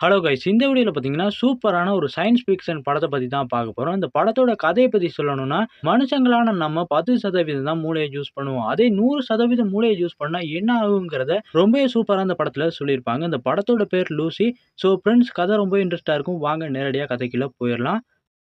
Hello guys இந்த வீடியோவில் பார்த்தீங்கன்னா சூப்பரான ஒரு சயின்ஸ் ஃபிக்ஷன் படத்தை பற்றி தான் பார்க்க போகிறோம் இந்த படத்தோட கதையை பற்றி சொல்லணும்னா மனுஷங்களான நம்ம பத்து சதவீதம் தான் மூளையை யூஸ் பண்ணுவோம். அதே நூறு சதவீதம் மூளையை யூஸ் பண்ணால் என்ன ஆகுங்கிறத ரொம்பவே சூப்பராக அந்த படத்தில் சொல்லியிருப்பாங்க. இந்த படத்தோட பேர் லூசி. ஸோ ஃப்ரெண்ட்ஸ் கதை ரொம்ப இன்ட்ரெஸ்ட்டாக இருக்கும். வாங்க நேரடியாக கதைக்குள்ளே போயிடலாம்.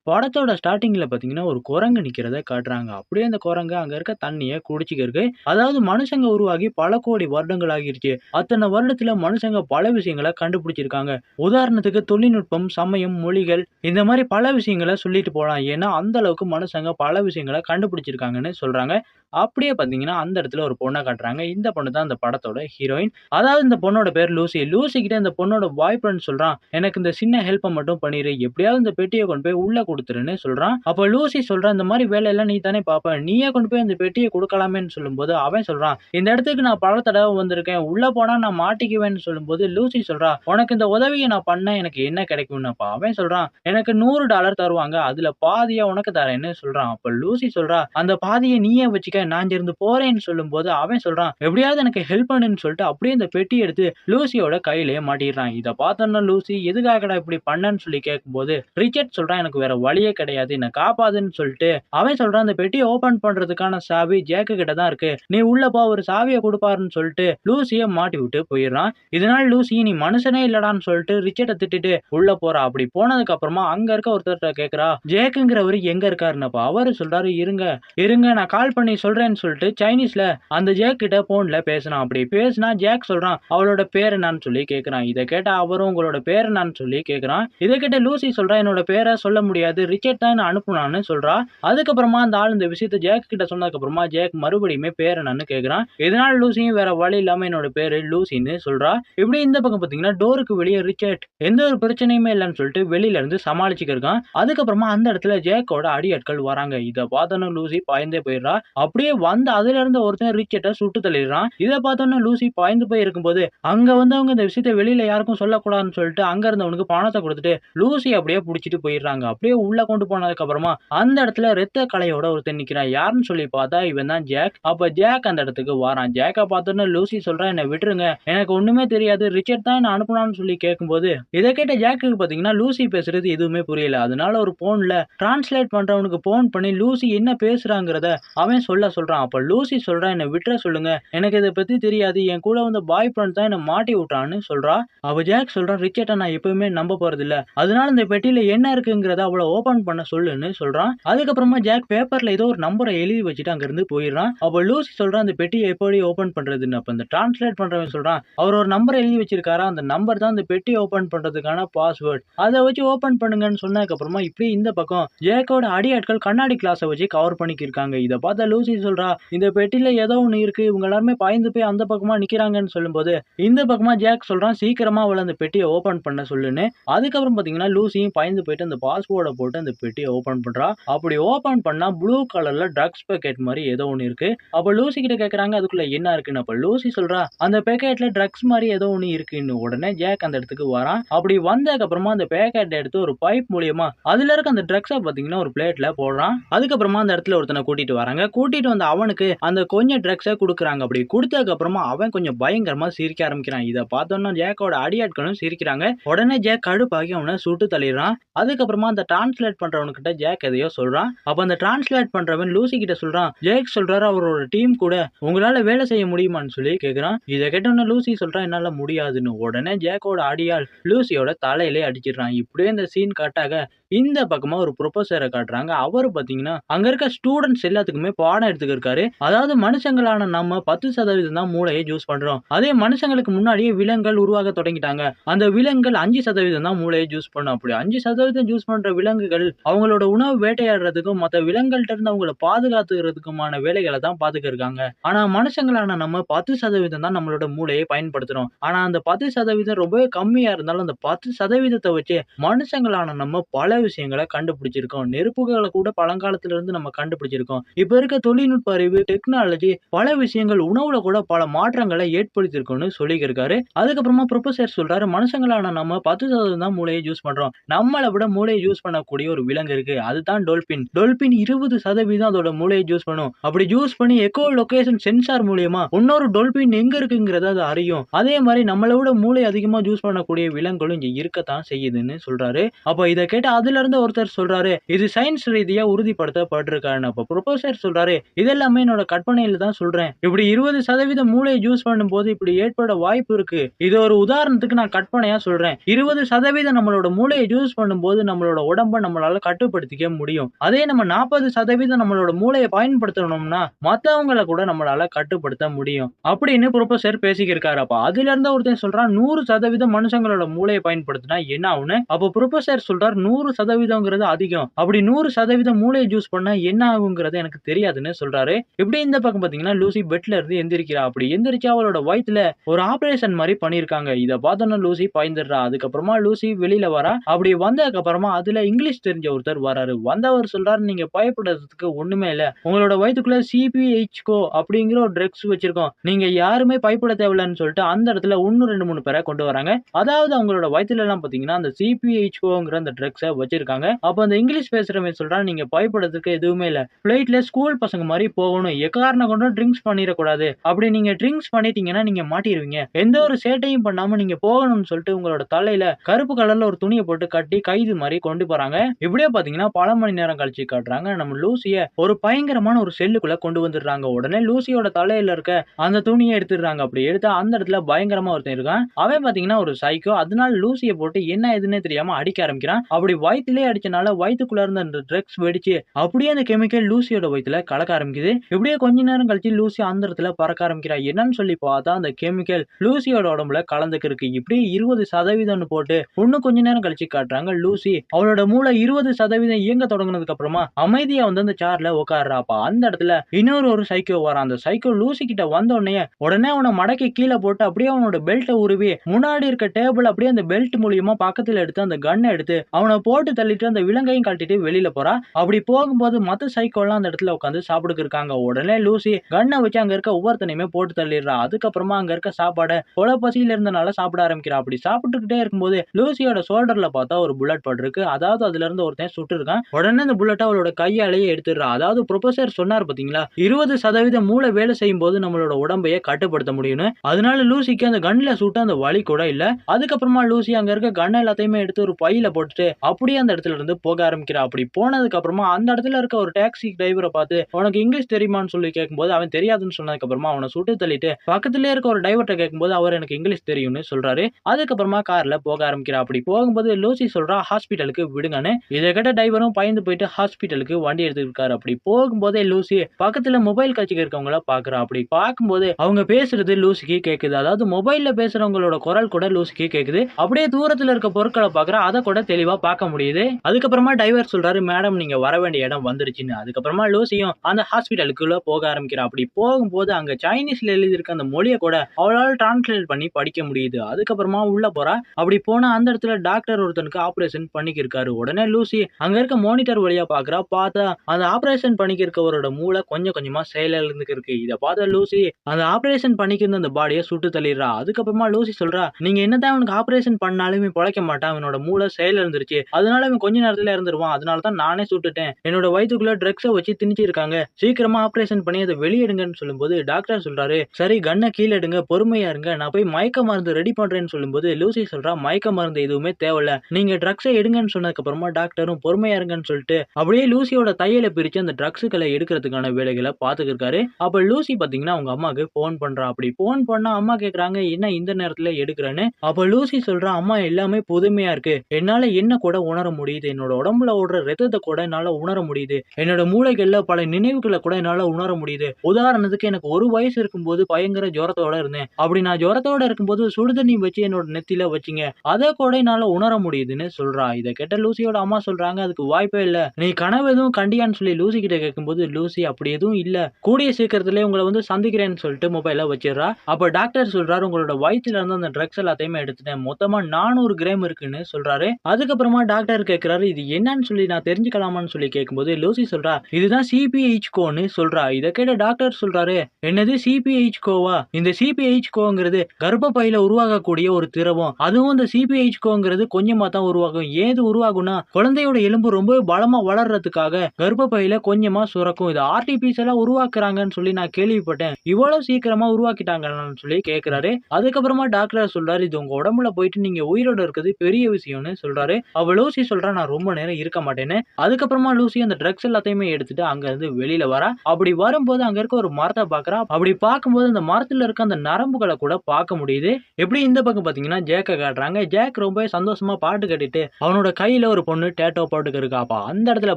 படத்தோட ஸ்டார்டிங்கில் பார்த்தீங்கன்னா ஒரு குரங்கு நிற்கிறத காட்டுறாங்க. அப்படியே அந்த குரங்கு அங்கே இருக்க தண்ணியை குடிச்சிக்கிறதுக்கு அதாவது மனுஷங்க உருவாகி பல கோடி வருடங்கள் ஆகிருச்சு. அத்தனை வருடத்தில் மனுஷங்க பல விஷயங்களை கண்டுபிடிச்சிருக்காங்க. உதாரணத்துக்கு தொழில்நுட்பம் சமயம் மொழிகள் இந்த மாதிரி பல விஷயங்களை சொல்லிட்டு போகலாம் ஏன்னா அந்த அளவுக்கு மனுஷங்க பல விஷயங்களை கண்டுபிடிச்சிருக்காங்கன்னு சொல்றாங்க. அப்படியே பார்த்தீங்கன்னா அந்த இடத்துல ஒரு பொண்ணை காட்டுறாங்க. இந்த பொண்ணு தான் அந்த படத்தோட ஹீரோயின் அதாவது இந்த பொண்ணோட பேர் லூசி. லூசி கிட்ட இந்த பொண்ணோட பாய் ஃப்ரெண்ட் சொல்றான் எனக்கு இந்த சின்ன ஹெல்ப்பை மட்டும் பண்ணிடு எப்படியாவது இந்த பெட்டியை கொண்டு போய் உள்ள கொடுத்துருன்னு சொல்றான். அப்போ லூசி சொல்றான் இந்த மாதிரி வேலையெல்லாம் நீ தானே பார்ப்ப நீயே கொண்டு போய் அந்த பெட்டியை கொடுக்கலாமேன்னு சொல்லும்போது அவன் சொல்றான் இந்த இடத்துக்கு நான் பல தடவை வந்திருக்கேன். உள்ள போனா நான் மாட்டிக்குவேன்னு சொல்லும்போது லூசி சொல்றான் உனக்கு இந்த உதவியை நான் பண்ண எனக்கு என்ன கிடைக்கும்னப்பா? அவன் சொல்றான் எனக்கு நூறு டாலர் தருவாங்க. அதுல பாதியா உனக்கு தரேன்னு சொல்றான். அப்ப லூசி சொல்றா அந்த பாதியை நீயே வச்சுக்க. நான் இருந்து போறேன்னு சொல்லும்போது அவன் சொல்றான் எப்படியாவது எனக்கு ஹெல்ப் பண்ணுன்னு சொல்லிட்டு அப்படியே இந்த பெட்டி எடுத்து லூசியோட கையிலேயே மாட்டிடுறான். இதை பார்த்தோன்னா லூசி எதுக்காகடா இப்படி பண்ணன்னு சொல்லி கேட்கும்போது ரிச்சர்ட் சொல்றான் எனக்கு வேற வழியே கிடையாது. என்ன காப்பாதுன்னு சொல்லிட்டு அவன் சொல்றான் அந்த பெட்டியை ஓபன் பண்றதுக்கான சாவி ஜேக்கு கிட்ட தான் இருக்கு. நீ உள்ள போ ஒரு சாவியை கொடுப்பாருன்னு சொல்லிட்டு லூசியை மாட்டி விட்டு போயிடுறான். இதனால லூசி நீ மனுஷனே இல்லடான்னு சொல்லிட்டு ரிச்சர்டை திட்டிட்டு உள்ள போறா. அப்படி போனதுக்கு அப்புறமா அங்க இருக்க ஒருத்தர்கிட்ட கேக்குறா ஜேக்குங்கிறவரு எங்க இருக்காருன்னப்ப? அவரு சொல்றாரு இருங்க இருங்க நான் கால் பண்ணி சொல்றேன்னு சொல்லிட்டு சைனீஸ்ல அந்த ஜேக் கிட்ட போன்ல பேசுறான் அப்படி பேசினா ஜேக் சொல்றான் அவளோட பேர் என்னன்னு சொல்லி கேக்குறான். இதை கேட்ட அவரும் உங்களோட பேர் என்னன்னு சொல்லி கேக்குறான். இதை கேட்ட லூசி சொல்றா என்னோட பேரை சொல்ல முடியாது. ரிச்சர்ட் தான் என்ன அனுப்புனான்னு சொல்றா. அதுக்கப்புறமா அந்த ஆள் இந்த விஷயத்த ஜேக் கிட்ட சொன்னதுக்கு அப்புறமா ஜேக் மறுபடியுமே பேர் என்னன்னு கேக்குறான். இதனால லூசியும் வேற வழி இல்லாம என்னோட பேரு லூசின்னு சொல்றா. இப்படி இந்த பக்கம் பாத்தீங்கன்னா டோருக்கு வெளியே ரிச்சர்ட் எந்த ஒரு பிரச்சனையுமே இல்லைன்னு சொல்லிட்டு வெளியில இருந்து சமாளிச்சுக்கிருக்கான் அதுக்கப்புறமா அந்த இடத்துல ஜேக்கோட அடியாட்கள் வராங்க. இதை பார்த்தோன்னு லூசி பாய்ந்தே போயிடுறா. அப்படியே வந்து அதுல இருந்து ஒருத்தன் ரிச்சர்ட்டை சுட்டு தள்ளிடுறான். இதை பார்த்தோன்னு லூசி பாய்ந்து போய் இருக்கும்போது அங்க வந்து அவங்க இந்த விஷயத்த வெளியில யாருக்கும் சொல்லக்கூடாதுன்னு சொல்லிட்டு அங்க இருந்தவனுக்கு பணத்தை கொடுத்துட்டு லூசி அப்படியே பிடிச்சிட்டு போயிடுறாங்க. அப்படியே உள்ளே கொண்டு போனதுக்கு அப்புறமா அந்த இடத்துல ரத்த கலையோட ஒருத்தன் நிற்கிறான் யாருன்னு சொல்லி பார்த்தா இவன் தான் ஜாக். அப்போ ஜாக் அந்த இடத்துக்கு வாரான். ஜாக்கை பார்த்தோன்னு லூசி சொல்கிறான் என்னை விட்டுருங்க. எனக்கு ஒன்றுமே தெரியாது. ரிச்சர்ட் தான் என்ன அனுப்பினான்னு சொல்லி கேட்கும்போது இதை கேட்ட ஜாக்கு பார்த்தீங்கன்னா லூசி பேசுறது எதுவுமே புரியல. அதனால ஒரு ஃபோனில் டிரான்ஸ்லேட் பண்ணுறவனுக்கு ஃபோன் பண்ணி லூசி என்ன பேசுகிறாங்கிறத அவன் சொல்ல சொல்கிறான் அப்போ லூசி சொல்கிறான் என்னை விட்டுற சொல்லுங்க. எனக்கு இதை பற்றி தெரியாது. என் கூட வந்து பாய் ஃப்ரெண்ட் தான் என்னை மாட்டி விட்டான்னு சொல்கிறா அவள் ஜாக் சொல்கிறான் ரிச்சர்ட்டை நான் எப்பவுமே நம்ப போகிறதில்ல அதனால இந்த பெட்டியில் என்ன இருக்குங்கிறத அவ்வளோ ஓபன் பண்ண சொல்லுன்னு சொல்றான். அதுக்கப்புறமா ஜாக் பேப்பர்ல ஏதோ ஒரு நம்பரை எழுதி வச்சுட்டு அங்க இருந்து போயிடுறான். அப்போ லூசி சொல்றான் அந்த பெட்டியை எப்படி ஓபன் பண்றதுன்னு? அப்ப இந்த டிரான்ஸ்லேட் பண்றவன் சொல்றான் அவர் ஒரு நம்பர் எழுதி வச்சிருக்காரா? அந்த நம்பர் தான் அந்த பெட்டி ஓபன் பண்றதுக்கான பாஸ்வேர்ட் அதை வச்சு ஓபன் பண்ணுங்கன்னு சொன்னதுக்கு அப்புறமா இப்படி இந்த பக்கம் ஜேக்கோட அடியாட்கள் கண்ணாடி கிளாஸை வச்சு கவர் பண்ணிக்கிருக்காங்க. இதை பார்த்தா லூசி சொல்றா இந்த பெட்டியில ஏதோ ஒன்று இருக்கு. இவங்க எல்லாருமே பாய்ந்து போய் அந்த பக்கமா நிக்கிறாங்கன்னு சொல்லும்போது இந்த பக்கமா ஜேக் சொல்றான் சீக்கிரமா அவளை அந்த பெட்டியை ஓபன் பண்ண சொல்லுன்னு. அதுக்கப்புறம் பாத்தீங்கன்னா லூசியும் பாய்ந்து போயிட்டு அந்த பாஸ்வேர்டை போட்டு அந்த பெட்டியை ஓபன் பண்றா. அப்படி ஓபன் பண்ணா ப்ளூ கலர்ல ட்ரக்ஸ் பேக்கெட் மாதிரி ஏதோ ஒன்று இருக்கு. அப்ப லூசி கிட்ட கேக்குறாங்க அதுக்குள்ள என்ன இருக்குன்னு? அப்ப லூசி சொல்றா அந்த பேக்கெட்ல ட்ரக்ஸ் மாதிரி ஏதோ ஒன்று இருக்குன்னு. உடனே ஜேக் அந்த இடத்துக்கு வரான். அப்படி வந்ததுக்கு அப்புறமா அந்த பேக்கெட் எடுத்து ஒரு பைப் மூலியமா அதுல இருக்க அந்த ட்ரக்ஸை பாத்தீங்கன்னா ஒரு பிளேட்ல போடுறான். அதுக்கப்புறமா அந்த இடத்துல ஒருத்தனை கூட்டிட்டு வராங்க. கூட்டிட்டு வந்த அவனுக்கு அந்த கொஞ்சம் ட்ரக்ஸை கொடுக்குறாங்க. அப்படி கொடுத்ததுக்கு அப்புறமா அவன் கொஞ்சம் பயங்கரமா சிரிக்க ஆரம்பிக்கிறான். இதை பார்த்தோன்னா ஜேக்கோட அடியாட்களும் சிரிக்கிறாங்க. உடனே ஜேக் கடுப்பாகி அவனை சுட்டு தள்ளிடுறான். அதுக்கப்புறமா அந்த டான் டிரான்ஸ்லேட் பண்றவனுக்கிட்ட ஜேக் எதையோ சொல்றான். அப்ப அந்த டிரான்ஸ்லேட் பண்றவன் லூசி கிட்ட சொல்றான் ஜேக் சொல்றாரு அவரோட டீம் கூட உங்களால வேலை செய்ய முடியுமான்னு சொல்லி கேக்குறான். இதை கேட்டோன்னு லூசி சொல்றான் என்னால முடியாதுன்னு. உடனே ஜேக்கோட அடியால் லூசியோட தலையிலே அடிச்சிடுறான். இப்படியே இந்த சீன் காட்டாக இந்த பக்கமா ஒரு ப்ரொஃபஸரை காட்டுறாங்க. அவர் பாத்தீங்கன்னா அங்க இருக்க ஸ்டூடெண்ட்ஸ் எல்லாத்துக்குமே பாடம் எடுத்துக்கிருக்காரு. அதாவது மனுஷங்களான நம்ம பத்து சதவீதம் தான் மூளையை யூஸ் பண்றோம். அதே மனுஷங்களுக்கு முன்னாடியே விலங்குகள் உருவாக தொடங்கிட்டாங்க. அந்த விலங்குகள் அஞ்சு சதவீதம் தான் மூளையை யூஸ் பண்ணும். அப்படி அஞ்சு சதவீதம் யூஸ் பண்ற விலங்குகள் அவங்களோட உணவு வேட்டையாடுறதுக்கும் மற்ற விலங்குகள்ட்ட இருந்து அவங்கள பாதுகாத்துக்கிறதுக்குமான வேலைகளை தான் பாத்துக்க இருக்காங்க. ஆனா மனுஷங்களான நம்ம பத்து சதவீதம் தான் நம்மளோட மூளையை பயன்படுத்துறோம். ஆனா அந்த பத்து சதவீதம் ரொம்பவே கம்மியா இருந்தாலும் அந்த பத்து சதவீதத்தை வச்சு மனுஷங்களான நம்ம பல விஷயங்களை கண்டுபிடிச்சிருக்கோம். நெருப்புகளை கூட பழங்காலத்துல இருந்து நம்ம கண்டுபிடிச்சிருக்கோம். இப்ப இருக்க தொழில்நுட்ப அறிவு டெக்னாலஜி பல விஷயங்கள் உணவுல கூட பல மாற்றங்களை ஏற்படுத்தியிருக்கும்னு சொல்லியிருக்காரு அதுக்கப்புறமா ப்ரொஃபசர் சொல்றாரு மனுஷங்களான நம்ம பத்து சதவீதம் தான் மூளையை யூஸ் பண்றோம். நம்மளை விட மூளையை யூஸ் பண்ண பண்ணக்கூடிய ஒரு விலங்கு இருக்கு. அதுதான் டொல்பின் டொல்பின் இருபது சதவீதம் அதோட மூளையை ஜூஸ் பண்ணும். அப்படி ஜூஸ் பண்ணி எக்கோ லொகேஷன் சென்சார் மூலியமா இன்னொரு டொல்பின் எங்க இருக்குங்கிறத அது அறியும். அதே மாதிரி நம்மளை விட மூளை அதிகமா ஜூஸ் பண்ணக்கூடிய விலங்குகளும் இங்க இருக்கத்தான் செய்யுதுன்னு சொல்றாரு. அப்ப இதை கேட்டு அதுல இருந்து ஒருத்தர் சொல்றாரு இது சயின்ஸ் ரீதியா உறுதிப்படுத்தப்பட்டிருக்காருன்னு அப்ப ப்ரொஃபசர் சொல்றாரு இதெல்லாமே என்னோட கற்பனையில தான் சொல்றேன். இப்படி இருபது சதவீதம் மூளையை ஜூஸ் பண்ணும்போது இப்படி ஏற்பட வாய்ப்பு இருக்கு. இது ஒரு உதாரணத்துக்கு நான் கற்பனையா சொல்றேன். இருபது சதவீதம் நம்மளோட மூளையை ஜூஸ் பண்ணும்போது நம்மளோட உடம்பு நம்மளால கட்டுப்படுத்திக்க முடியும். அதே நம்ம நாற்பது சதவீதம் நம்மளோட மூளையை பயன்படுத்தணும்னா மத்தவங்களை கூட நம்மளால கட்டுப்படுத்த முடியும். அப்படின்னு ப்ரொஃபசர் பேசிக்கிருக்காருப்பா. அதுல இருந்து ஒருத்தன் சொல்றான் நூறு சதவீதம் மனுஷங்களோட மூளையை பயன்படுத்தினா என்ன ஆகும்னு? அப்ப ப்ரொஃபசர் சொல்றார் நூறு சதவீதம்ங்கிறது அதிகம். அப்படி நூறு சதவீதம் மூளையை ஜூஸ் பண்ணா என்ன ஆகுங்கிறது எனக்கு தெரியாதுன்னு சொல்றாரு. இப்படி இந்த பக்கம் பாத்தீங்கன்னா லூசி பெட்ல இருந்து எந்திரிக்கிறா. அப்படி எந்திரிச்சு அவளோட வயிற்றுல ஒரு ஆபரேஷன் மாதிரி பண்ணிருக்காங்க இதை பார்த்தோன்னா லூசி பயந்துடுறா. அதுக்கப்புறமா லூசி வெளியில வரா. அப்படி வந்ததுக்கு அப்புறமா அதுல இங்கிலீஷ் இங்கிலீஷ் தெரிஞ்ச ஒருத்தர் வராரு. வந்தவர் சொல்றாரு நீங்க பயப்படுறதுக்கு ஒண்ணுமே இல்ல. உங்களோட வயித்துக்குள்ள சிபிஹெச்கோ அப்படிங்கிற ஒரு ட்ரக்ஸ் வச்சிருக்கோம். நீங்க யாருமே பயப்பட தேவையில்லைன்னு சொல்லிட்டு அந்த இடத்துல ஒன்னு ரெண்டு மூணு பேரை கொண்டு வராங்க. அதாவது அவங்களோட வயித்துல எல்லாம் பாத்தீங்கன்னா அந்த சிபிஹெச்கோங்கிற அந்த ட்ரக்ஸை வச்சிருக்காங்க. அப்ப அந்த இங்கிலீஷ் பேசுறவங்க சொல்றான் நீங்க பயப்படுறதுக்கு எதுவுமே இல்ல. ஃபிளைட்ல ஸ்கூல் பசங்க மாதிரி போகணும். எக்காரணம் கொண்டும் ட்ரிங்க்ஸ் பண்ணிடக்கூடாது. அப்படி நீங்க ட்ரிங்க்ஸ் பண்ணிட்டீங்கன்னா நீங்க மாட்டிடுவீங்க எந்த ஒரு சேட்டையும் பண்ணாம நீங்க போகணும்னு சொல்லிட்டு உங்களோட தலையில கருப்பு கலர்ல ஒரு துணியை போட்டு கட்டி கைது மாதிரி கொண்டு போறாங்க. இப்படியே பாத்தீங்கன்னா பல மணி நேரம் கழிச்சு காட்டுறாங்க. நம்ம லூசிய ஒரு பயங்கரமான ஒரு செல்லுக்குள்ள கொண்டு வந்துடுறாங்க. உடனே லூசியோட தலையில இருக்க அந்த துணியை எடுத்துடுறாங்க. அப்படி எடுத்து அந்த இடத்துல பயங்கரமா ஒருத்தன் இருக்கான். அவன் பாத்தீங்கன்னா ஒரு சைக்கோ அதனால லூசியை போட்டு என்ன எதுன்னே தெரியாம அடிக்க ஆரம்பிக்கிறான். அப்படி வயிற்றுலயே அடிச்சனால வயிற்றுக்குள்ள இருந்த அந்த ட்ரக்ஸ் வெடிச்சு அப்படியே அந்த கெமிக்கல் லூசியோட வயிற்றுல கலக்க ஆரம்பிக்குது. இப்படியே கொஞ்ச நேரம் கழிச்சு லூசி அந்த இடத்துல பறக்க ஆரம்பிக்கிறா. என்னன்னு சொல்லி பார்த்தா அந்த கெமிக்கல் லூசியோட உடம்புல கலந்துக்கு இருக்கு இப்படி இருபது சதவீதம்னு போட்டு இன்னும் கொஞ்ச நேரம் கழிச்சு காட்டுறாங்க லூசி. அவளோட மூளை இருபது சதவீதம் இயங்க தொடங்குனதுக்கு அப்புறமா அமைதியா வந்து அந்த சேர்ல உட்காடுறாப்பா அந்த இடத்துல இன்னொரு ஒரு சைக்கோ வரான். அந்த சைக்கோ லூசி கிட்ட வந்த உடனே உடனே அவனை மடக்கி கீழே போட்டு அப்படியே அவனோட பெல்ட்டை உருவி முன்னாடி இருக்க டேபிள் அப்படியே அந்த பெல்ட் மூலியமா பக்கத்துல எடுத்து அந்த கன்னை எடுத்து அவனை போட்டு தள்ளிட்டு அந்த விலங்கையும் கழட்டிட்டு வெளியில போறா. அப்படி போகும்போது மத்த சைக்கோலாம் அந்த இடத்துல உட்காந்து சாப்பிடுக்கு இருக்காங்க. உடனே லூசி கன்னை வச்சு அங்க இருக்க ஒவ்வொருத்தனையுமே போட்டு தள்ளிடுறா. அதுக்கப்புறமா அங்க இருக்க சாப்பாடை கொல பசியில இருந்தனால சாப்பிட ஆரம்பிக்கிறா. அப்படி சாப்பிட்டுக்கிட்டே இருக்கும்போது லூசியோட ஷோல்டர்ல பார்த்தா ஒரு புல்லட் பட்டிருக்கு. அதாவது அதுல இருந்து ஒருத்தன் சுட்டுருக்கான். உடனே அந்த புல்லட்டை அவளோட கையாலேயே எடுத்துடுறா அதாவது ப்ரொஃபசர் சொன்னார் பாத்தீங்களா? இருபது சதவீதம் மூளை வேலை செய்யும் போது நம்மளோட உடம்பையே கட்டுப்படுத்த முடியும்னு. அதனால லூசிக்கு அந்த கன்ல சுட்டு அந்த வலி கூட இல்ல. அதுக்கப்புறமா லூசி அங்க இருக்க கன் எல்லாத்தையுமே எடுத்து ஒரு பையில போட்டுட்டு அப்படியே அந்த இடத்துல இருந்து போக ஆரம்பிக்கிறா. அப்படி போனதுக்கு அப்புறமா அந்த இடத்துல இருக்க ஒரு டாக்ஸி டிரைவரை பார்த்து உனக்கு இங்கிலீஷ் தெரியுமான்னு சொல்லி கேட்கும்போது அவன் தெரியாதுன்னு சொன்னதுக்கு அப்புறமா அவனை சுட்டு தள்ளிட்டு பக்கத்துல இருக்க ஒரு டிரைவர்கிட்ட கேட்கும்போது அவர் எனக்கு இங்கிலீஷ் தெரியும்னு சொல்றாரு. அதுக்கப்புறமா கார்ல போக ஆரம்பிக்கிறா. அப்படி போகும்போது லூசி சொல்றா ஹாஸ்பிட்டலுக்கு விடுங்க விடுங்கன்னு இதை கேட்ட டிரைவரும் பயந்து போயிட்டு ஹாஸ்பிட்டலுக்கு வண்டி எடுத்துருக்காரு அப்படி போகும்போதே லூசி பக்கத்துல மொபைல் காட்சிக்கு இருக்கவங்கள பாக்குறா. அப்படி பார்க்கும்போது அவங்க பேசுறது லூசிக்கு கேக்குது. அதாவது மொபைல்ல பேசுறவங்களோட குரல் கூட லூசிக்கு கேக்குது. அப்படியே தூரத்துல இருக்க பொருட்களை பாக்குறா. அதை கூட தெளிவா பார்க்க முடியுது. அதுக்கப்புறமா டிரைவர் சொல்றாரு மேடம் நீங்க வர வேண்டிய இடம் வந்துருச்சுன்னு. அதுக்கப்புறமா லூசியும் அந்த ஹாஸ்பிட்டலுக்குள்ள போக ஆரம்பிக்கிறா. அப்படி போகும்போது அங்க சைனீஸ்ல எழுதியிருக்க அந்த மொழியை கூட அவளால் டிரான்ஸ்லேட் பண்ணி படிக்க முடியுது. அதுக்கப்புறமா உள்ள போறா. அப்படி போனா அந்த இடத்துல டாக்டர் ஒருத்தனுக்கு ஆபரேஷன் பண்ணிக்கிருக்காரு. உடனே லூசி அங்க இருக்க மானிட்டர் வழியா பாக்குறா. பார்த்தா அந்த ஆபரேஷன் பண்ணிக்கிறவரோட மூளை கொஞ்சம் கொஞ்சமா செயலிழந்துக்கு இருக்கு இதை பார்த்த லூசி அந்த ஆபரேஷன் பண்ணிக்கிருந்த அந்த பாடியை சுட்டு தள்ளிடுறா. அதுக்கப்புறமா லூசி சொல்றா நீங்க என்னதான் அவனுக்கு ஆபரேஷன் பண்ணாலுமே பொழைக்க மாட்டான். அவனோட மூளை செயலிழந்துருச்சு அதனால அவன் கொஞ்ச நேரத்துல இருந்துருவான் அதனால தான் நானே சுட்டுட்டேன். என்னோட வயிற்றுக்குள்ள ட்ரக்ஸை வச்சு திணிச்சு இருக்காங்க சீக்கிரமா ஆபரேஷன் பண்ணி அதை வெளியிடுங்கன்னு சொல்லும்போது டாக்டர் சொல்றாரு சரி கண்ணை கீழே எடுங்க. பொறுமையா இருங்க. நான் போய் மயக்க மருந்து ரெடி பண்றேன்னு சொல்லும்போது லூசி சொல்றா மயக்க மருந்து எதுவுமே தேவையில்ல. நீங்க ட்ரக்ஸை எடுங்கன்னு சொன்னதுக்கு அப்புறமா டாக்டரும் பொறுமையா இருங்கன்னு சொல்லிட்டு அப்படியே லூசியோட தையலை பிரிச்சு அந்த ட்ரக்ஸுகளை எடுக்கிறதுக்கான வேலைகளை பாத்துக்கிருக்காரு அப்ப லூசி பாத்தீங்கன்னா அவங்க அம்மாக்கு போன் பண்றா. அப்படி போன் பண்ணா அம்மா கேக்குறாங்க என்ன இந்த நேரத்துல எடுக்கிறேன்னு? அப்ப லூசி சொல்றா அம்மா எல்லாமே புதுமையா இருக்கு. என்னால என்ன கூட உணர முடியுது? என்னோட உடம்புல ஓடுற ரத்தத்தை கூட என்னால உணர முடியுது. என்னோட மூளைகள்ல பல நினைவுகளை கூட என்னால உணர முடியுது. உதாரணத்துக்கு எனக்கு ஒரு வயசு இருக்கும்போது பயங்கர ஜுரத்தோட இருந்தேன். அப்படி நான் ஜுரத்தோட இருக்கும்போது சுடுதண்ணி வச்சு என்னோட நெத்தில வச்சுங்க. அதை கூட என்னால உணர முடியுதுன்னு சொல்றா. இதை கேட்ட லூசியோட அம்மா சொல்றாங்க அதுக்கு வாய்ப்பே இல்ல. நீ கனவு எதுவும் கண்டியான்னு சொல்லி லூசி கிட்ட கேட்கும்போது லூசி அப்படி எதுவும் இல்ல. கூடிய சீக்கிரத்திலே உங்களை வந்து சந்திக்கிறேன்னு சொல்லிட்டு மொபைல வச்சிடுறா. அப்ப டாக்டர் சொல்றாரு உங்களோட வயிற்றுல இருந்து அந்த ட்ரக்ஸ் எல்லாத்தையுமே எடுத்துட்டேன். மொத்தமா நானூறு கிராம் இருக்குன்னு சொல்றாரு. அதுக்கப்புறமா டாக்டர் கேட்கிறாரு இது என்னன்னு சொல்லி நான் தெரிஞ்சுக்கலாமான்னு சொல்லி கேட்கும்போது லூசி சொல்றா இதுதான் சிபிஹெச் கோன்னு சொல்றா. இதை கேட்ட டாக்டர் சொல்றாரு என்னது சிபிஹெச் கோவா? இந்த சிபிஹெச் கோங்கிறது கர்ப்பப்பையில உருவாகக்கூடிய ஒரு திரவம். அதுவும் இந்த சிபிஹெச் கோங்கிறது கொஞ்சமா தான் உருவாகும். ஏது உருவாகும்னா எதுக்குன்னா குழந்தையோட எலும்பு ரொம்ப பலமா வளர்றதுக்காக கர்ப்பப்பையில கொஞ்சமா சுரக்கும். இது ஆர்டிபிஷியலா உருவாக்குறாங்கன்னு சொல்லி நான் கேள்விப்பட்டேன். இவ்வளவு சீக்கிரமா உருவாக்கிட்டாங்கன்னு சொல்லி கேக்குறாரு. அதுக்கப்புறமா டாக்டர் சொல்றாரு இது உங்க உடம்புல போயிட்டு நீங்க உயிரோட இருக்கிறது பெரிய விஷயம்னு சொல்றாரு. அவ லூசி சொல்றா நான் ரொம்ப நேரம் இருக்க மாட்டேன்னு. அதுக்கப்புறமா லூசி அந்த ட்ரக்ஸ் எல்லாத்தையுமே எடுத்துட்டு அங்க இருந்து வெளியில வரா. அப்படி வரும்போது அங்க இருக்க ஒரு மரத்தை பாக்குறா. அப்படி பார்க்கும்போது அந்த மரத்துல இருக்க அந்த நரம்புகளை கூட பார்க்க முடியுது. எப்படி இந்த பக்கம் பாத்தீங்கன்னா ஜேக்க காட்டுறாங்க. ஜேக் ரொம்ப சந்தோஷமா பாட்டு கட்டிட்டு அவனோட கையில ஒரு பொண்ணு டேட்டோ போட்டுக்கு இருக்காப்பா அந்த இடத்துல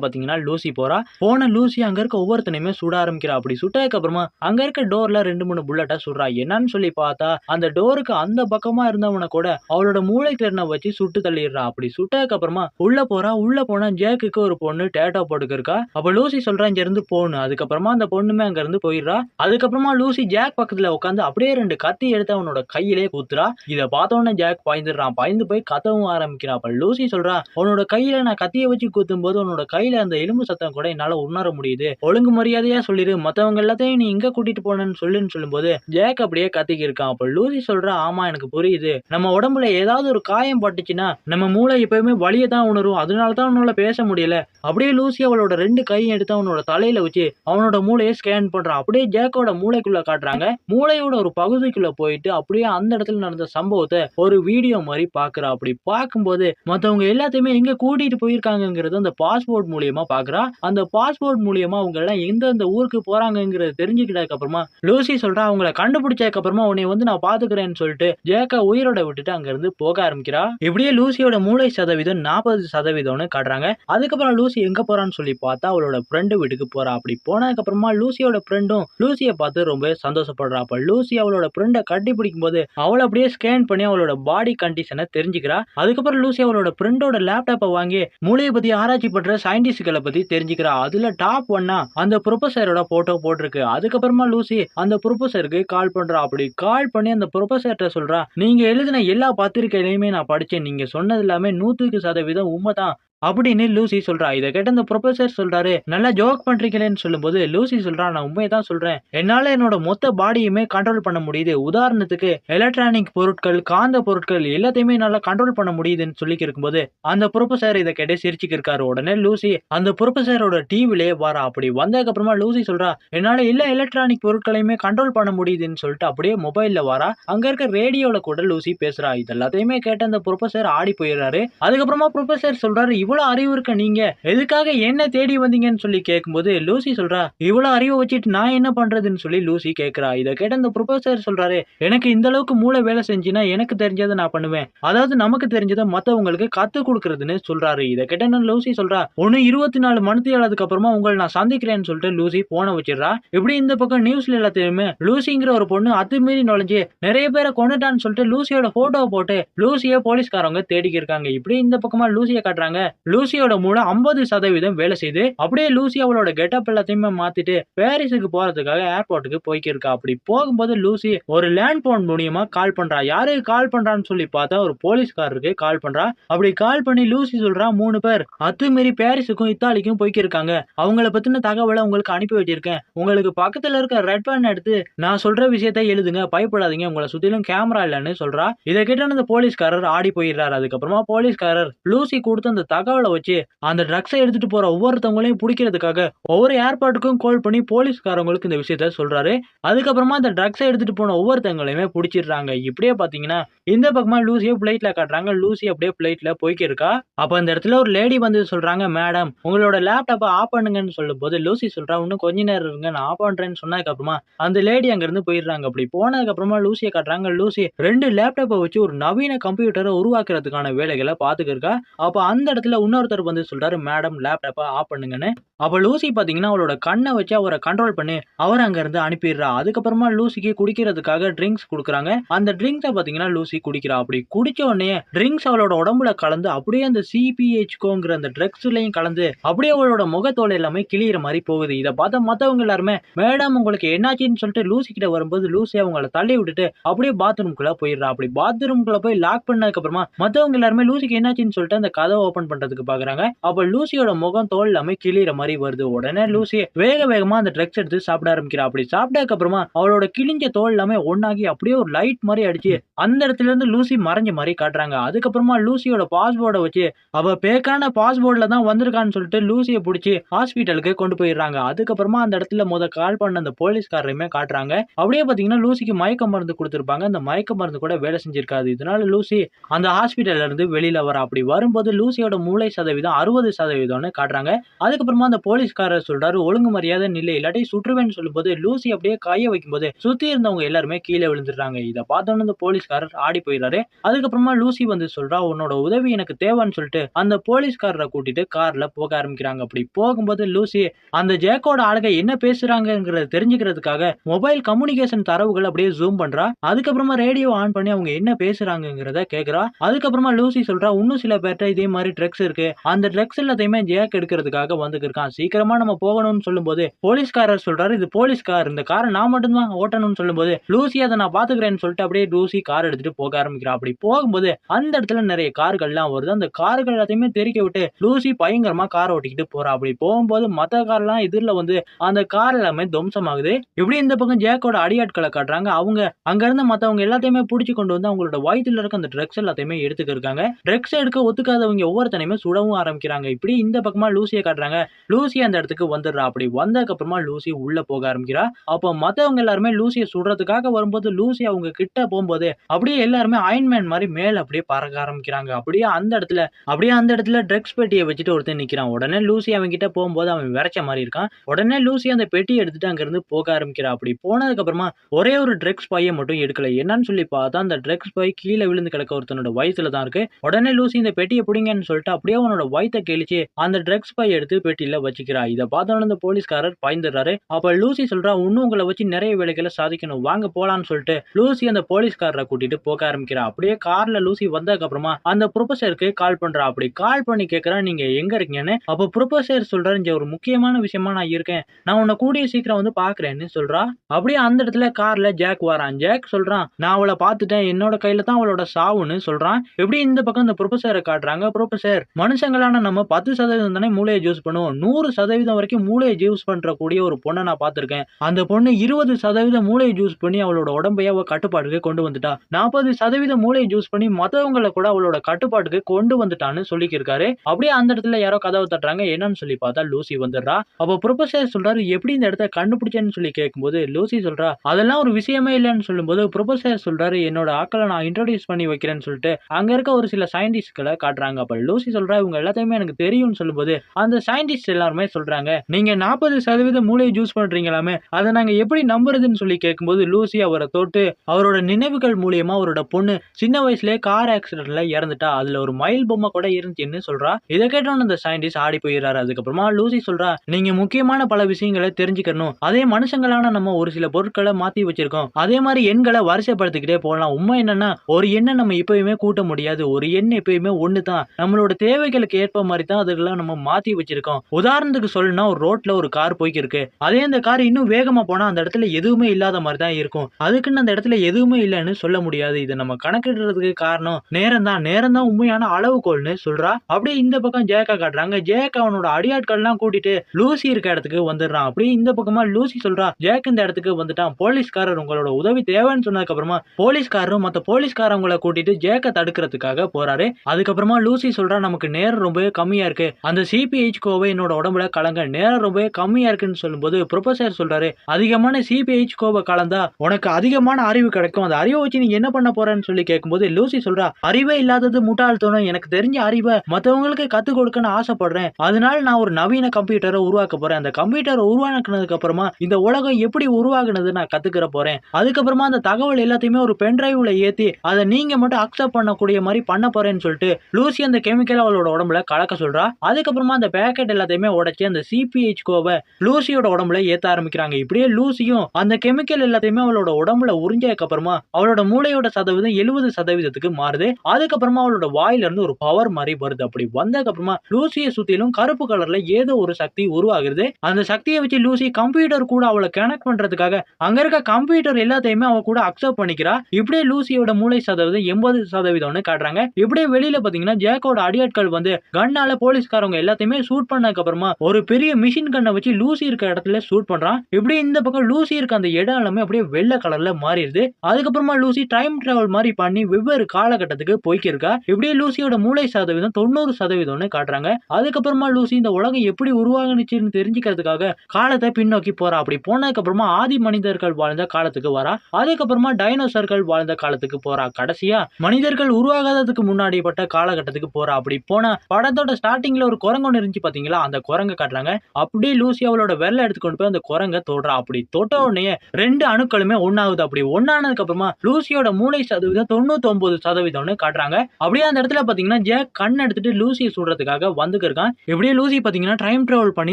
பாத்தீங்கன்னா லூசி போறா. போன லூசி அங்க இருக்க ஒவ்வொருத்தனையுமே சுட ஆரம்பிக்கிறா. அப்படி சுட்டதுக்கு அப்புறமா அங்க இருக்க டோர்ல ரெண்டு மூணு புல்லட்டா சுடுறா. என்னன்னு சொல்லி பார்த்தா அந்த டோருக்கு அந்த பக்கமா இருந்தவனை கூட அவளோட மூளை திறனை வச்சு சுட்டு தள்ளிடுறா. அப்படி சுட்டதுக்கு அப்புறமா உள்ள போறா. உள்ள போனா ஜேக்குக்கு ஒரு பொண்ணு டேட்டோ போட்டுக்கு இருக்கா. அப்ப லூசி சொல்றா இங்க இருந்து போகணும் அதுக்கப்புறமா அந்த பொண்ணுமே அங்க இருந்து போயிடுறா. அதுக்கப்புறமா லூசி ஜாக் பக்கத்துல உட்காந்து அப்படியே ரெண்டு கத்தி எடுத்து அவனோட கையிலே குத்துறா. இத பார்த்தோன்னே உடனே ஜாக் பாய்ந்துடுறான். பாய்ந்து போய் கதவும் ஆரம்பிக்கிறான். அப்ப லூசி சொல்றா உன்னோட கையில நான் கத்தியை வச்சு குத்தும் போது உன்னோட கையில அந்த எலும்பு சத்தம் கூட என்னால உணர முடியுது. ஒழுங்கு மரியாதையா சொல்லிரு. மத்தவங்க எல்லாத்தையும் நீ இங்க கூட்டிட்டு போனேன்னு சொல்லுன்னு சொல்லும்போது ஜேக் அப்படியே கத்திக்கி இருக்கான். அப்ப லூசி சொல்றா ஆமா எனக்கு புரியுது. நம்ம உடம்புல ஏதாவது ஒரு காயம் பட்டுச்சுன்னா நம்ம மூளை எப்பயுமே வழியை தான் உணரும். அதனால தான் உன்னால பேச முடியல. அப்படியே லூசி அவளோட ரெண்டு கையும் எடுத்து அவனோட தலையில வச்சு அவனோட மூளையை ஸ்கேன் பண்றான். அப்படியே ஜேக்கோட மூளைக்குள்ள காட்டுறாங்க. மூளையோட ஒரு பகுதிக்குள்ள போயிட்டு அப்படியே அந்த இடத்துல நடந்த சம்பவத்தை ஒரு வீடியோ மாதிரி பாக்குறா. அப்படி பார்க்கும்போது மத்தவங்க எல்லாத்தையுமே எங்க கூட்டிட்டு போயிருக்காங்கங்கிறது அந்த பாஸ்போர்ட் மூலியமா பாக்குறா. அந்த பாஸ்போர்ட் மூலியமா அவங்க எல்லாம் எந்தெந்த ஊருக்கு போறாங்கங்கிறது தெரிஞ்சுக்கிட்டதுக்கு அப்புறமா லூசி சொல்றா அவங்கள கண்டுபிடிச்சதுக்கு அப்புறமா உன்னை வந்து நான் பாத்துக்கிறேன்னு சொல்லிட்டு ஜேக்கா உயிரோட விட்டுட்டு அங்க இருந்து போக ஆரம்பிக்கிறா. இப்படியே லூசியோட மூளை சதவீதம் நாற்பது சதவீதம்னு காட்டுறாங்க. அதுக்கப்புறம் லூசி எங்க போறான்னு சொல்லி பார்த்தா அவளோட ஃப்ரெண்டு வீட்டுக்கு போறா. அப்படி போனதுக்கு அப்புறமா லூசியோட ஃப்ரெண்டும் லூசியை பார்த்து ரொம்ப சந்தோஷப்படுறா. அப்ப லூசி அவளோட ஃப்ரெண்டை கட்டி பிடிக்கும் போது அவளை அப்படியே ஸ்கேன் பண்ணி அவளோட பாடி கண்டிஷனை தெரிஞ்சுக்கிறா. அதுக்கப்புறம் லூசி அவளோட ஃப்ரெண்டோட லேப்டாப்பை வாங்கி மூளையை பத்தி ஆராய்ச்சி பண்ற சயின்டிஸ்ட்களை பத்தி தெரிஞ்சுக்கிறா. அதுல டாப் ஒன்னா அந்த ப்ரொஃபஸரோட போட்டோ போட்டிருக்கு. அதுக்கப்புறமா லூசி அந்த ப்ரொஃபஸருக்கு கால் பண்றா. அப்படி கால் பண்ணி அந்த ப்ரொஃபஸர்கிட்ட சொல்றா நீங்க எழுதின எல்லா பத்திரிகையிலையுமே நான் படிச்சேன். நீங்க சொன்னது எல்லாமே நூத்துக்கு சதவீதம் உண்மைதான். அப்படின்னு லூசி சொல்றா. இதை கேட்ட அந்த ப்ரொஃபசர் சொல்றாரு நல்லா ஜோக் பண்றீங்களேன்னு சொல்லும்போது லூசி சொல்றா நான் உண்மையை தான் சொல்றேன். என்னால என்னோட மொத்த பாடியுமே கண்ட்ரோல் பண்ண முடியுது. உதாரணத்துக்கு எலக்ட்ரானிக் பொருட்கள் காந்த பொருட்கள் எல்லாத்தையுமே நல்லா கண்ட்ரோல் பண்ண முடியுதுன்னு சொல்லி இருக்கும்போது அந்த ப்ரொஃபசர் இதை கேட்டு சிரிச்சுக்கு இருக்காரு. உடனே லூசி அந்த ப்ரொஃபசரோட டிவிலே வரா. அப்படி வந்ததுக்கு அப்புறமா லூசி சொல்றா என்னால எல்லா எலக்ட்ரானிக் பொருட்களையுமே கண்ட்ரோல் பண்ண முடியுதுன்னு சொல்லிட்டு அப்படியே மொபைல்ல வரா. அங்க இருக்க ரேடியோல கூட லூசி பேசுறா. இது எல்லாத்தையுமே கேட்ட அந்த ப்ரொஃபசர் ஆடி போயிடுறாரு. அதுக்கப்புறமா ப்ரொஃபசர் சொல்றாரு இவ்வளோ அறிவு இருக்க நீங்க? எதுக்காக என்ன தேடி வந்தீங்கன்னு சொல்லி கேட்கும்போது லூசி சொல்றா இவ்வளோ அறிவை வச்சுட்டு நான் என்ன பண்றதுன்னு சொல்லி லூசி கேக்குறா. இதை கேட்ட அந்த ப்ரொஃபசர் சொல்றாரு எனக்கு இந்த அளவுக்கு மூளை வேலை செஞ்சுன்னா எனக்கு தெரிஞ்சதை நான் பண்ணுவேன். அதாவது நமக்கு தெரிஞ்சதை மற்றவங்களுக்கு கத்து கொடுக்கறதுன்னு சொல்றாரு. இதை கேட்ட நான் லூசி சொல்றா ஒன்னு இருபத்தி நாலு மணித்தியாலதுக்கு அப்புறமா உங்களை நான் சந்திக்கிறேன்னு சொல்லிட்டு லூசி போன வச்சிடுறா. இப்படி இந்த பக்கம் நியூஸ்ல எல்லாத்தையுமே லூசிங்கிற ஒரு பொண்ணு அத்துமீறி நுழைஞ்சு நிறைய பேரை கொண்டுட்டான்னு சொல்லிட்டு லூசியோட போட்டோவை போட்டு லூசிய போலீஸ்காரவங்க தேடிக்கி இருக்காங்க. இப்படி இந்த பக்கமா லூசியை காட்டுறாங்க. லூசியோட மூளை ஐம்பது சதவீதம் வேலை செய்து அப்படியே லூசி அவளோட கெட்டப் எல்லாத்தையுமே மாத்திட்டு பாரிஸுக்கு போறதுக்காக ஏர்போர்ட்டுக்கு போய்க்கிருக்கா. அப்படி போகும்போது லூசி ஒரு லேண்ட் போன் மூலியமா கால் பண்றா. யாருக்கு கால் பண்றான்னு சொல்லி பார்த்தா ஒரு போலீஸ்காரருக்கு கால் பண்றா. அப்படி கால் பண்ணி லூசி சொல்றா மூணு பேர் அத்துமீறி பாரிஸுக்கும் இத்தாலிக்கும் போய்க்கிருக்காங்க. அவங்கள பத்தின தகவலை உங்களுக்கு அனுப்பி வச்சிருக்கேன் உங்களுக்கு பக்கத்துல இருக்க ரெட் பேன் எடுத்து நான் சொல்ற விஷயத்த எழுதுங்க. பயப்படாதீங்க. உங்களை சுத்திலும் கேமரா இல்லைன்னு சொல்றா. இதை கிட்ட அந்த போலீஸ்காரர் ஆடி போயிடுறாரு. அதுக்கப்புறமா போலீஸ்காரர் லூசி கொடுத்த அந்த தகவல் வச்சு அந்த ட்ரக்ஸை எடுத்துட்டு போற ஒவ்வொருத்தவங்களையும் பிடிக்கிறதுக்காக ஒவ்வொரு ஏர்போர்ட்டுக்கும் கால் பண்ணி போலீஸ்காரங்களுக்கு இந்த விஷயத்த சொல்றாரு. அதுக்கப்புறமா அந்த ட்ரக்ஸை எடுத்துட்டு போன ஒவ்வொருத்தவங்களையுமே பிடிச்சிடுறாங்க. இப்படியே பாத்தீங்கன்னா இந்த பக்கமா லூசியை பிளைட்ல காட்டுறாங்க. லூசி அப்படியே பிளைட்ல போய்க்கிருக்கா. அப்போ அப்ப அந்த இடத்துல ஒரு லேடி வந்து சொல்றாங்க மேடம் உங்களோட லேப்டாப்பை ஆஃப் பண்ணுங்கன்னு சொல்லும் போது லூசி சொல்றா இன்னும் கொஞ்ச நேரம் இருங்க நான் ஆஃப் பண்றேன்னு சொன்னதுக்கப்புறமா அந்த லேடி அங்கிருந்து போயிடுறாங்க. அப்படி போனதுக்கு அப்புறமா லூசியை காட்டுறாங்க. லூசி ரெண்டு லேப்டாப்பை வச்சு ஒரு நவீன கம்ப்யூட்டரை உருவாக்குறதுக்கான வேலைகளை பார்த்துக்கிருக்கா. அப்போ அப்ப அந்த இடத்துல இன்னொருத்தர் வந்து சொல்றாரு மேடம் லேப்டாப்பை ஆஃப் பண்ணுங்கன்னு. அப்ப லூசி பாத்தீங்கன்னா அவளோட கண்ணை வச்சு அவரை கண்ட்ரோல் பண்ணி அவர் அங்க இருந்து அனுப்பிடுறா. அதுக்கப்புறமா லூசிக்கு குடிக்கிறதுக்காக ட்ரிங்க்ஸ் கொடுக்குறாங்க. அந்த ட்ரிங்க்ஸை பாத்தீங்கன்னா லூசி குடிக்கிறா. அப்படி குடிச்ச உடனே ட்ரிங்க்ஸ் அவளோட உடம்புல கலந்து அப்படியே அந்த சிபிஹெச்கோங்கிற அந்த ட்ரக்ஸ்லயும் கலந்து அப்படியே அவளோட முகத்தோல் எல்லாமே கிளியிற மாதிரி போகுது. இதை பார்த்தா மத்தவங்க எல்லாருமே மேடம் உங்களுக்கு என்னாச்சுன்னு சொல்லிட்டு லூசி கிட்ட வரும்போது லூசி அவங்கள தள்ளி விட்டுட்டு அப்படியே பாத்ரூம்குள்ள போயிடுறா. அப்படி பாத்ரூம்குள்ள போய் லாக் பண்ணதுக்கு அப்புறமா மத்தவங்க எல்லாருமே லூசிக்கு என்னாச்சுன்னு சொல்லிட்டு அந்த கதவை ஓபன் பண்றதுக்கு பாக்குறாங்க. அப்ப லூசியோட முகம் தோல் எல்லாமே கிளியிற மாதிரி வருது. உடனே லூசி வேக வேகமா அந்த ட்ரக்ஸ் எடுத்து சாப்பிட ஆரம்பிக்கிறா. அப்படி சாப்பிட்டதுக்கு அப்புறமா அவளோட கிழிஞ்ச தோல் எல்லாமே ஒன்னாகி அப்படியே ஒரு லைட் மாதிரி அடிச்சு அந்த இடத்துல இருந்து லூசி மறைஞ்ச மாதிரி காட்டுறாங்க. அதுக்கப்புறமா லூசியோட பாஸ்போர்டை வச்சு அவ பேக்கான பாஸ்போர்ட்ல தான் வந்திருக்கான்னு சொல்லிட்டு லூசியை பிடிச்சி ஹாஸ்பிட்டலுக்கு கொண்டு போயிடுறாங்க. அதுக்கப்புறமா அந்த இடத்துல முத கால் பண்ண அந்த போலீஸ்காரரையுமே காட்டுறாங்க. அப்படியே பாத்தீங்கன்னா லூசிக்கு மயக்க மருந்து கொடுத்துருப்பாங்க. அந்த மயக்க மருந்து கூட வேலை செஞ்சிருக்காது. இதனால லூசி அந்த ஹாஸ்பிட்டல்ல இருந்து வெளியில வர. அப்படி வரும்போது லூசியோட மூளை சதவீதம் அறுபது சதவீதம்னு காட்டுறாங்க. அதுக்கப்புறமா அந்த போலீஸ்காரர் சொல்றாரு ஒழுங்கு மரியாதை நிலை இல்லாட்டி சுற்றுவேன்னு சொல்லும்போது லூசி அப்படியே கைய வைக்கும்போது சுத்தி இருந்தவங்க எல்லாருமே கீழே விழுந்துடுறாங்க. இதை பார்த்தோன்னு அந்த போலீஸ்காரர் ஆடி போயிடுறாரு. அதுக்கப்புறமா லூசி வந்து சொல்றா உன்னோட உதவி எனக்கு தேவைன்னு சொல்லிட்டு அந்த போலீஸ்காரரை கூட்டிட்டு கார்ல போக ஆரம்பிக்கிறாங்க. அப்படி போகும்போது லூசி அந்த ஜேக்கோட ஆளுக என்ன பேசுறாங்கிறத தெரிஞ்சுக்கிறதுக்காக மொபைல் கம்யூனிகேஷன் தரவுகள் அப்படியே ஜூம் பண்றா. அதுக்கப்புறமா ரேடியோ ஆன் பண்ணி அவங்க என்ன பேசுறாங்கிறத கேக்குறா. அதுக்கப்புறமா லூசி சொல்றா இன்னும் சில பேர்ட்ட இதே மாதிரி ட்ரக்ஸ் இருக்கு. அந்த ட்ரக்ஸ் எல்லாத்தையுமே ஜேக் எடுக்கிறதுக்காக வந்துருக்கான் சீக்கிரமா நம்ம போகணும்னு சொல்லும்போது போலீஸ்காரர் சொல்றாரு இது போலீஸ் கார். இந்த காரை நான் மட்டும்தான் ஓட்டணும்னு சொல்லும்போது லூசி அதை நான் பாத்துக்கிறேன்னு சொல்லிட்டு அப்படியே லூசி கார் எடுத்துட்டு போக ஆரம்பிக்கிறான். அப்படி போகும்போது அந்த இடத்துல நிறைய கார்கள்லாம் வருது. அந்த கார்கள் எல்லாத்தையுமே தெரிக்க விட்டு லூசி பயங்கரமா கார் ஓட்டிக்கிட்டு போறா. அப்படி போகும்போது மத்த கார்லாம் எதிரில் வந்து அந்த கார் எல்லாமே துவம்சமாகுது. இப்படி இந்த பக்கம் ஜேக்கோட அடியாட்களை காட்டுறாங்க? அவங்க அங்க இருந்த மத்தவங்க எல்லாத்தையுமே பிடிச்சி கொண்டு வந்து அவங்களோட வயிற்றுல இருக்க அந்த ட்ரக்ஸ் எல்லாத்தையுமே எடுத்துக்க இருக்காங்க. ட்ரக்ஸ் எடுக்க ஒத்துக்காதவங்க ஒவ்வொருத்தனையுமே சுடவும் ஆரம்பிக்கிறாங்க. இப்படி இந்த பக்கமா லூசியை காட்டுறாங்க. லூசி அந்த இடத்துக்கு வந்துடுறா. அப்படி வந்ததுக்கு அப்புறமா லூசி உள்ள போக ஆரம்பிக்கிறா. அப்போ மத்தவங்க எல்லாருமே லூசியை சுடுறதுக்காக வரும்போது லூசி அவங்க கிட்ட போகும்போது அப்படியே எல்லாருமே அயன்மேன் மாதிரி மேல அப்படியே பறக்க ஆரம்பிக்கிறாங்க. அப்படியே அந்த இடத்துல அப்படியே அந்த இடத்துல ட்ரக்ஸ் பெட்டியை வச்சுட்டு ஒருத்தன் நிக்கிறான். உடனே லூசி அவன் கிட்ட போகும்போது அவன் விரைச்ச மாதிரி இருக்கான். உடனே லூசி அந்த பெட்டியை எடுத்துட்டு அங்க இருந்து போக ஆரம்பிக்கிறா. அப்படி போனதுக்கு அப்புறமா ஒரே ஒரு ட்ரக்ஸ் பையை மட்டும் எடுக்கல. என்னன்னு சொல்லி பார்த்தா அந்த ட்ரக்ஸ் பை கீழே விழுந்து கிடக்க ஒருத்தனோட வயசுல தான் இருக்கு. உடனே லூசி இந்த பெட்டியை பிடிங்கன்னு சொல்லிட்டு அப்படியே அவனோட வயித்தை கிழிச்சு அந்த ட்ரக்ஸ் பை எடுத்து பெட்டியில வச்சுக்கிறா. இதை பார்த்தோன்னு அந்த போலீஸ்காரர் பயந்துடுறாரு. அப்ப லூசி சொல்றா இன்னும் உங்களை வச்சு நிறைய வேலைகளை சாதிக்கணும். வாங்க போலான்னு சொல்லிட்டு லூசி அந்த போலீஸ்காரரை கூட்டிட்டு போக ஆரம்பிக்கிறா. அப்படியே கார்ல லூசி வந்ததுக்கு அப்புறமா அந்த ப்ரொஃபசருக்கு கால் பண்றா. அப்படி கால் பண்ணி கேட்கறா நீங்க எங்க இருக்கீங்கன்னு? அப்ப ப்ரொஃபசர் சொல்றாரு இங்க ஒரு முக்கியமான விஷயமா நான் இருக்கேன். நான் உன்னை கூடிய சீக்கிரம் வந்து பாக்குறேன்னு சொல்றா. அப்படியே அந்த இடத்துல கார்ல ஜாக் வரான். ஜாக் சொல்றான் நான் அவளை பார்த்துட்டேன். என்னோட கையில தான் அவளோட சாவுன்னு சொல்றான். எப்படி இந்த பக்கம் இந்த ப்ரொஃபஸரை காட்டுறாங்க? ப்ரொஃபஸர் மனுஷங்களான நம்ம பத்து சதவீதம் தானே மூளையை ஜூஸ் பண்ணுவோம். நூறு சதவீதம் வரைக்கும் மூளையை ஜூஸ் பண்ற கூடிய ஒரு பொண்ணை நான் பார்த்திருக்கேன். அந்த பொண்ணு இருபது சதவீதம் மூளையை ஜூஸ் பண்ணி அவளோட உடம்பைய அவ கட்டுப்பாட்டுக்கு கொண்டு வந்துட்டா. நாற்பது சதவீதம் மூளையை ஜூஸ் பண்ணி மத்தவங்களை கூட அவளோட கட்டுப்பாட்டுக்கு கொண்டு வந்துட்டான்னு சொல்லிக்கிருக்காரு. அப்படியே அந்த இடத்துல யாரோ கதவை தட்டுறாங்க. என்னன்னு சொல்லி பார்த்தா லூசி வந்துடுறா. அப்போ ப்ரொஃபசர் சொல்றாரு எப்படி இந்த இடத்த கண்டுபிடிச்சேன்னு சொல்லி கேட்கும்போது லூசி சொல்றா அதெல்லாம் ஒரு விஷயமே இல்லைன்னு சொல்லும்போது ப்ரொஃபசர் சொல்றாரு என்னோட ஆக்களை நான் இன்ட்ரோடியூஸ் பண்ணி வைக்கிறேன்னு சொல்லிட்டு அங்க இருக்க ஒரு சில சயின்டிஸ்ட்களை காட்டுறாங்க. அப்ப லூசி சொல்றா இவங்க எல்லாத்தையுமே எனக்கு தெரியும்னு சொல்லும்போது அந்த சயின்டிஸ்ட் எல்லாருமே சொல்றாங்க நீங்க நாற்பது சதவீதம் மூளையை ஜூஸ் பண்றீங்களாமே? அதை நாங்க எப்படி நம்புறதுன்னு சொல்லி கேட்கும்போது லூசி அவரை தொட்டு அவரோட நினைவுகள் மூலியமா அவரோட பொண்ணு சின்ன வயசுலேயே கார் ஆக்சிடென்ட்ல இறந்துட்டா அதுல ஒரு மயில் பொம்மை கூட இருந்துச்சுன்னு சொல்றா. இதை கேட்டோன்னு அந்த சயின்டிஸ்ட் ஆடி போயிடுறாரு. அதுக்கப்புறமா லூசி சொல்றா நீங்க முக்கியமான பல விஷயங்களை தெரிஞ்சுக்கணும். அதே மனுஷங்களான நம்ம ஒரு சில பொருட்களை மாத்தி வச்சிருக்கோம். அதே மாதிரி எண்களை வரிசைப்படுத்திக்கிட்டே போகலாம். உண்மை என்னன்னா ஒரு எண்ணை நம்ம எப்பயுமே கூட்ட முடியாது. ஒரு எண் எப்பயுமே ஒன்று தான் நம்மளோட தேவைகளுக்கு ஏற்ப மாதிரி தான் அதெல்லாம் நம்ம மாத்தி வச்சிருக்கோம். உதாரணத்துக்கு சொல்லணும்னா ஒரு ரோட்ல ஒரு கார் போய்க்கிருக்கு. அதே அந்த கார் இன்னும் வேகமா போனா அந்த இடத்துல எதுவுமே இல்லாத மாதிரி தான் இருக்கும். அதுக்குன்னு அந்த இடத்துல எதுவுமே இல்லைன்னு சொல்ல முடியாது. இதை நம்ம கணக்கிடுறதுக்கு காரணம் நேரம் தான் நேரம் தான் உண்மையான அளவுகோல்னு சொல்றா. அப்படியே இந்த பக்கம் ஜேக்கா காட்டுறாங்க. ஜேக்கா அவனோட அடியாட்கள்லாம் கூட்டிட்டு லூசி இருக்க இடத்துக்கு வந்துடுறான். அப்படியே இந்த பக்கமா லூசி சொல்றா. ஜேக் இந்த இடத்துக்கு வந்துட்டான். போலீஸ்காரர் உங்களோட உதவி தேவைன்னு சொன்னதுக்கு அப்புறமா போலீஸ்காரரும் மற்ற போலீஸ்காரங்களை கூட்டிட்டு ஜேக்க தடுக்கிறதுக்காக போறாரு. அதுக்கப்புறமா லூசி சொல்றா நம்ம நமக்கு நேரம் ரொம்பவே கம்மியாக இருக்கு. அந்த சிபிஹெச் கோவை என்னோட உடம்புல கலங்க நேரம் ரொம்பவே கம்மியாக இருக்குன்னு சொல்லும்போது ப்ரொஃபஸர் சொல்றாரு அதிகமான சிபிஹெச் கோவை கலந்தா உனக்கு அதிகமான அறிவு கிடைக்கும். அந்த அறிவை வச்சு நீங்க என்ன பண்ண போறேன்னு சொல்லி கேட்கும்போது லூசி சொல்றா அறிவே இல்லாதது முட்டாள்தனம் எனக்கு தெரிஞ்ச அறிவை மற்றவங்களுக்கு கத்துக் கொடுக்கணும்னு ஆசைப்படுறேன். அதனால நான் ஒரு நவீன கம்ப்யூட்டரை உருவாக்க போறேன். அந்த கம்ப்யூட்டரை உருவாக்குனதுக்கு அப்புறமா இந்த உலகம் எப்படி உருவாகுனது நான் கத்துக்கிற போறேன். அதுக்கப்புறமா அந்த தகவல் எல்லாத்தையுமே ஒரு பென்டிரைவ்ல ஏத்தி அதை நீங்க மட்டும் அக்செப்ட் பண்ணக்கூடிய மாதிரி பண்ண போறேன்னு சொல்லிட்டு லூசி அந்த கெமிக்கலை அவளோட உடம்புல கலக்க சொல்றா. அதுக்கப்புறமா அந்த பேக்கெட் எல்லாத்தையுமே உடைச்சு அந்த சிபிஹெச் கோவை லூசியோட உடம்புல ஏத்த ஆரம்பிக்கிறாங்க. இப்படியே லூசியும் அந்த கெமிக்கல் எல்லாத்தையுமே அவளோட உடம்புல உறிஞ்சதுக்கு அப்புறமா அவளோட மூளையோட சதவீதம் எழுபது சதவீதத்துக்கு மாறுது. அதுக்கப்புறமா அவளோட வாயில இருந்து ஒரு பவர் மாதிரி வருது. அப்படி வந்ததுக்கு அப்புறமா லூசியை சுத்திலும் கருப்பு கலர்ல ஏதோ ஒரு சக்தி உருவாகுது. அந்த சக்தியை வச்சு லூசி கம்ப்யூட்டர் கூட அவளை கனெக்ட் பண்றதுக்காக அங்க இருக்க கம்ப்யூட்டர் எல்லாத்தையுமே அவ கூட அக்செப்ட் பண்ணிக்கிறா. இப்படியே லூசியோட மூளை சதவீதம் எண்பது சதவீதம்னு காட்டுறாங்க. இப்படியே வெளியில பாத்தீங்கன்னா ஜேக்கோட அடியாட் ஆட்கள் வந்து கண்ணால போலீஸ்காரங்க எல்லாத்தையுமே ஷூட் பண்ணதுக்கு அப்புறமா ஒரு பெரிய மிஷின் கண்ணை வச்சு லூசி இருக்க இடத்துல ஷூட் பண்றான். இப்படி இந்த பக்கம் லூசி இருக்க அந்த இடம் எல்லாமே அப்படியே வெள்ளை கலர்ல மாறிடுது. அதுக்கப்புறமா லூசி டைம் டிராவல் மாதிரி பண்ணி வெவ்வேறு காலகட்டத்துக்கு போய்க்கிருக்கா. இப்படியே லூசியோட மூளை சதவீதம் தொண்ணூறு சதவீதம்னு காட்டுறாங்க. அதுக்கப்புறமா லூசி இந்த உலகம் எப்படி உருவாகுனுச்சுன்னு தெரிஞ்சுக்கிறதுக்காக காலத்தை பின்னோக்கி போறா. அப்படி போனதுக்கு அப்புறமா ஆதி மனிதர்கள் வாழ்ந்த காலத்துக்கு வரா. அதுக்கப்புறமா டைனோசர்கள் வாழ்ந்த காலத்துக்கு போறா. கடைசியா மனிதர்கள் உருவாகாததுக்கு முன்னாடி பட்ட காலகட்டத்துக்கு போறா. அப்படி போன படத்தோட ஸ்டார்டிங்ல ஒரு குரங்கு ஒன்று இருந்துச்சு பாத்தீங்களா? அந்த குரங்க காட்டுறாங்க. அப்படியே லூசி அவளோட வெள்ளை எடுத்துக்கொண்டு போய் அந்த குரங்க தொடுறா. அப்படி தொட்ட உடனே ரெண்டு அணுக்களுமே ஒன்னாகுது அப்படி ஒன்னானதுக்கு அப்புறமா லூசியோட மூளை சதவீதம் தொண்ணூத்தி ஒன்பது சதவீதம்னு காட்டுறாங்க. அப்படியே அந்த இடத்துல பாத்தீங்கன்னா ஜேக் கண் எடுத்துட்டு லூசியை சுடுறதுக்காக வந்துக்கிருக்கான். இப்படியே லூசி பாத்தீங்கன்னா டைம் டிராவல் பண்ணி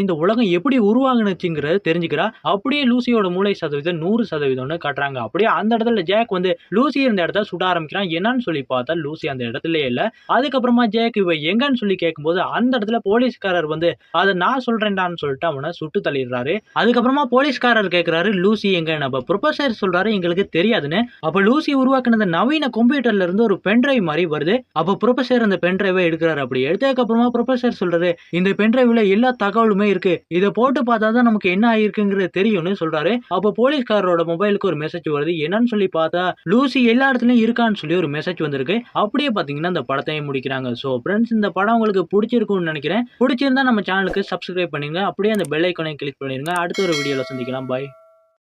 இந்த உலகம் எப்படி உருவாகுனுச்சுங்கிறத தெரிஞ்சுக்கிறா. அப்படியே லூசியோட மூளை சதவீதம் நூறு சதவீதம்னு காட்டுறாங்க. அப்படியே அந்த இடத்துல ஜேக் வந்து லூசி இருந்த இடத்த சுட ஆரம்பிக்கிறான். என்னன்னு சொல்லி பார்த்தா லூசி அந்த இடத்துல இல்ல. அதுக்கப்புறமா ஜேக் இவ எங்கன்னு சொல்லி கேட்கும்போது அந்த இடத்துல போலீஸ்காரர் வந்து அதை நான் சொல்றேன்டான்னு சொல்லிட்டு அவனை சுட்டு தள்ளிடுறாரு. அதுக்கப்புறமா போலீஸ்காரர் கேட்கிறாரு லூசி எங்க நம்ம ப்ரொஃபசர் சொல்றாரு எங்களுக்கு தெரியாதுன்னு. அப்ப லூசி உருவாக்கினது நவீன கம்ப்யூட்டர்ல இருந்து ஒரு பென்ட்ரைவ் மாதிரி வருது. அப்ப ப்ரொஃபசர் அந்த பென்ட்ரைவை எடுக்கிறாரு. அப்படி எடுத்ததுக்கு அப்புறமா ப்ரொஃபசர் சொல்றாரு இந்த பென்ட்ரைவ்ல எல்லா தகவலுமே இருக்கு. இதை போட்டு பார்த்தா தான் நமக்கு என்ன ஆயிருக்குங்கிறது தெரியும்னு சொல்றாரு. அப்ப போலீஸ்காரரோட மொபைலுக்கு ஒரு மெசேஜ் வருது. என்னன்னு சொல்லி பார்த்தா லூசி எல்லா இடத்துலயும் இருக்கான்னு சொல்லி ஒரு மெசேஜ் வந்திருக்கு. அப்படியே பாத்தீங்கன்னா அந்த படத்தையும் முடிக்கிறாங்க. ஸோ ஃப்ரெண்ட்ஸ் இந்த படம் உங்களுக்கு பிடிச்சிருக்கும்னு நினைக்கிறேன். பிடிச்சிருந்தா நம்ம சேனலுக்கு சப்ஸ்கிரைப் பண்ணிடுங்க அப்படியே அந்த பெல் ஐக்கானை கிளிக் பண்ணிடுங்க அடுத்த ஒரு வீடியோவில் சந்திக்கலாம். பாய்